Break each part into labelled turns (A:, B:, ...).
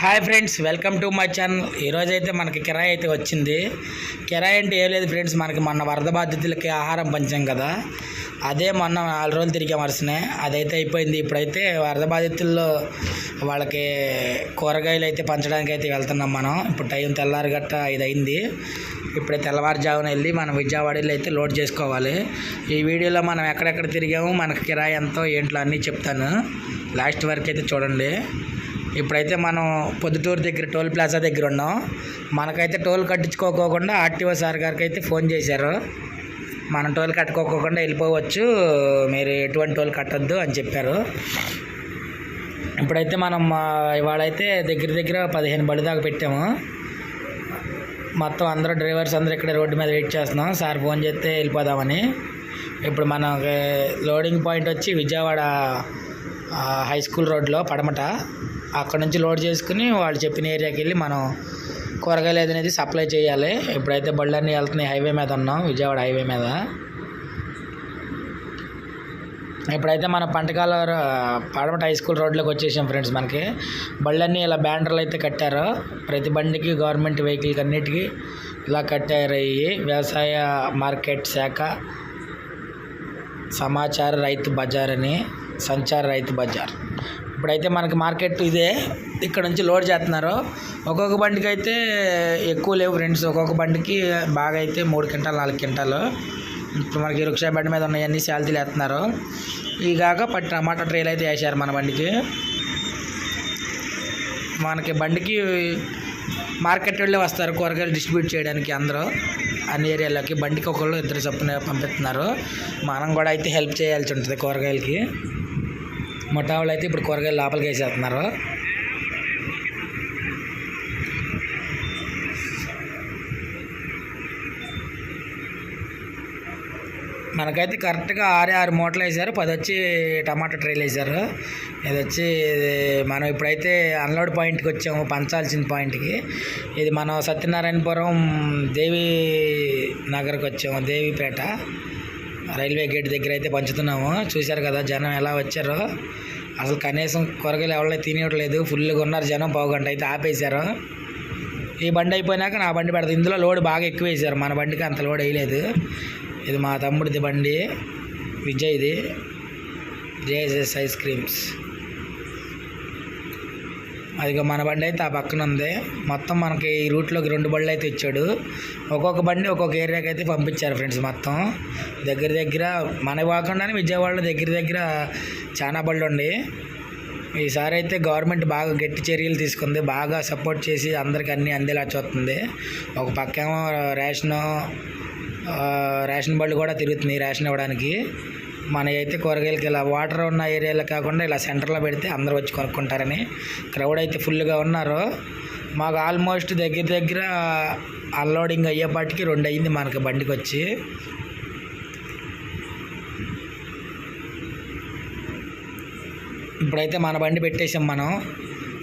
A: Hi friends welcome to my channel. ఈరోజు అయితే మనకి కిరాయి అయితే వచ్చింది. కిరాయి అంటే ఏం లేదు ఫ్రెండ్స్ మనకి మొన్న వరద బాధితులకి ఆహారం పంచాం కదా. అదే మొన్న నాలుగు రోజులు తిరిగే వరుసనే అదైతే అయిపోయింది. ఇప్పుడైతే వరద బాధితుల్లో వాళ్ళకి కూరగాయలు అయితే పంచడానికి అయితే వెళ్తున్నాం మనం. ఇప్పుడు టైం తెల్లారి గట్ట ఇది అయింది ఇప్పుడే తెల్లవారుజామున వెళ్ళి మనం విజయవాడలో అయితే లోడ్ చేసుకోవాలి. ఈ వీడియోలో మనం ఎక్కడెక్కడ తిరిగాము మనకి కిరాయి ఎంతో ఏంట్లో అన్నీ చెప్తాను. లాస్ట్ వరకు అయితే చూడండి. ఇప్పుడైతే మనం పొద్దుటూరు దగ్గర టోల్ ప్లాజా దగ్గర ఉన్నాం. మనకైతే టోల్ కట్టించుకోకోకుండా ఆర్టీఓ సార్ గారికి అయితే ఫోన్ చేశారు. మనం టోల్ కట్టుకోకుండా వెళ్ళిపోవచ్చు మీరు ఎటువంటి టోల్ కట్టొద్దు అని చెప్పారు. ఇప్పుడైతే మనం ఇవాళైతే దగ్గర దగ్గర పదిహేను బళ్ళు దాకా పెట్టాము. మొత్తం అందరూ డ్రైవర్స్ అందరూ ఇక్కడ రోడ్డు మీద వెయిట్ చేస్తున్నాం. సార్ ఫోన్ చేస్తే వెళ్ళిపోదామని. ఇప్పుడు మనకి లోడింగ్ పాయింట్ వచ్చి విజయవాడ హై స్కూల్ రోడ్లో పడమట. అక్కడ నుంచి లోడ్ చేసుకుని వాళ్ళు చెప్పిన ఏరియాకి వెళ్ళి మనం కూరగాయలు అనేది సప్లై చేయాలి. ఇప్పుడైతే బళ్ళన్నీ వెళ్తున్నాయి హైవే మీద ఉన్నాం విజయవాడ హైవే మీద. ఇప్పుడైతే మన పంటకాల పడమట హై స్కూల్ రోడ్లోకి వచ్చేసాం ఫ్రెండ్స్ మనకి. బళ్ళన్నీ ఇలా బ్యానర్లు అయితే కట్టారు. ప్రతి బండికి గవర్నమెంట్ వెహికల్కి అన్నిటికీ ఇలా కట్టారు. ఇవి వ్యవసాయ మార్కెట్ శాఖ సమాచార రైతు బజార్ అని సంచార రైతు బజార్. ఇప్పుడైతే మనకి మార్కెట్ ఇదే. ఇక్కడ నుంచి లోడ్ చేస్తున్నారు. ఒక్కొక్క బండికి అయితే ఎక్కువ లేవు ఫ్రెండ్స్. ఒక్కొక్క బండికి బాగా అయితే మూడు క్వింటాలు నాలుగు క్వింటాలు. ఇప్పుడు మనకి రిక్షా బండి మీద ఉన్నాయన్నీ శాలరీలు వేస్తున్నారు. ఈ కాక పట్టి టమాటా ట్రేలు అయితే వేసారు మన బండికి. మనకి బండికి మార్కెట్ వెళ్ళి వస్తారు కూరగాయలు డిస్ట్రిబ్యూట్ చేయడానికి అందరూ. అన్ని ఏరియాలోకి బండికి ఒకళ్ళు ఇద్దరు చొప్పున పంపిస్తున్నారు. మనం కూడా అయితే హెల్ప్ చేయాల్సి ఉంటుంది కూరగాయలకి. ముఠావాళ్ళు అయితే ఇప్పుడు కూరగాయలు లోపలికి వేసేస్తున్నారు. మనకైతే కరెక్ట్గా ఆరు ఆరు మూటలు వేసారు. పది వచ్చి టమాటా ట్రైలు వేసారు. ఇది వచ్చి మనం ఇప్పుడైతే అన్లోడ్ పాయింట్కి వచ్చాము పంచాల్సిన పాయింట్కి. ఇది మనం సత్యనారాయణపురం దేవి నగర్కి వచ్చాము దేవిపేట. రైల్వే గేట్ దగ్గర అయితే పంచుతున్నాము. చూశారు కదా జనం ఎలా వచ్చారో. అసలు కనీసం కూరగాయలు ఎవరో తినేయట్లేదు. ఫుల్గా ఉన్నారు జనం పావు గంట అయితే ఆపేశారు. ఈ బండి అయిపోయినాక నా బండి పెడతాను ఇందులో లోడ్ బాగా ఎక్కువ వేసారు మన బండికి అంత లోడ్ వేయలేదు. ఇది మా తమ్ముడిది బండి. విజయ్ది. JSS ice creams. అదిగో మన బండి అయితే ఆ పక్కన ఉంది. మొత్తం మనకి ఈ రూట్లోకి రెండు బళ్ళు అయితే ఇచ్చాడు. ఒక్కొక్క బండి ఒక్కొక్క ఏరియాకి అయితే పంపించారు ఫ్రెండ్స్ మొత్తం. దగ్గర దగ్గర మన కాకుండానే విజయవాడలో దగ్గర దగ్గర చాలా బళ్ళు ఉండి. ఈసారి అయితే గవర్నమెంట్ బాగా గట్టి చర్యలు తీసుకుంది. బాగా సపోర్ట్ చేసి అందరికి అన్నీ అందేలా చూస్తుంది. ఒక పక్కేమో రేషను రేషన్ బళ్ళు కూడా తిరుగుతుంది రేషన్ ఇవ్వడానికి. మన అయితే కూరగాయలకి ఇలా వాటర్ ఉన్న ఏరియాలో కాకుండా ఇలా సెంటర్లో పెడితే అందరూ వచ్చి కొనుక్కుంటారని. క్రౌడ్ అయితే ఫుల్గా ఉన్నారు. మాకు ఆల్మోస్ట్ దగ్గర దగ్గర అన్లోడింగ్ అయ్యేపాటికి రెండు అయ్యింది మనకి బండికి వచ్చి ఇప్పుడైతే మన బండి పెట్టేసాం మనం.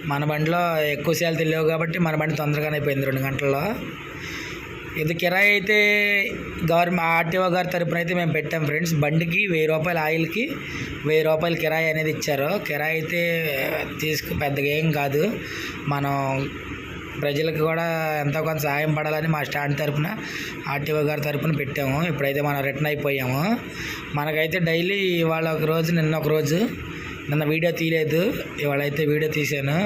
A: మన బండిలో ఎక్కువ సేలు తెలియవు కాబట్టి మన బండి తొందరగానే అయిపోయింది రెండు గంటల్లో. ఇది కిరాయి అయితే గవర్నమెంట్ ఆర్టీఓ గారి తరపున అయితే మేము పెట్టాం ఫ్రెండ్స్. బండికి వెయ్యి రూపాయలు ఆయిల్కి వెయ్యి రూపాయలు కిరాయి అనేది ఇచ్చారు. కిరాయి అయితే తీసుకు పెద్దగా ఏం కాదు. మనం ప్రజలకు కూడా ఎంతో కొంత సహాయం పడాలని మా స్టాండ్ తరపున ఆర్టీఓ గారి తరపున పెట్టాము. ఇప్పుడైతే మనం రిటర్న్ అయిపోయాము. మనకైతే డైలీ ఇవాళ ఒక రోజు నిన్న ఒక రోజు. నిన్న వీడియో తీయలేదు. ఇవాళ అయితే వీడియో తీశాను.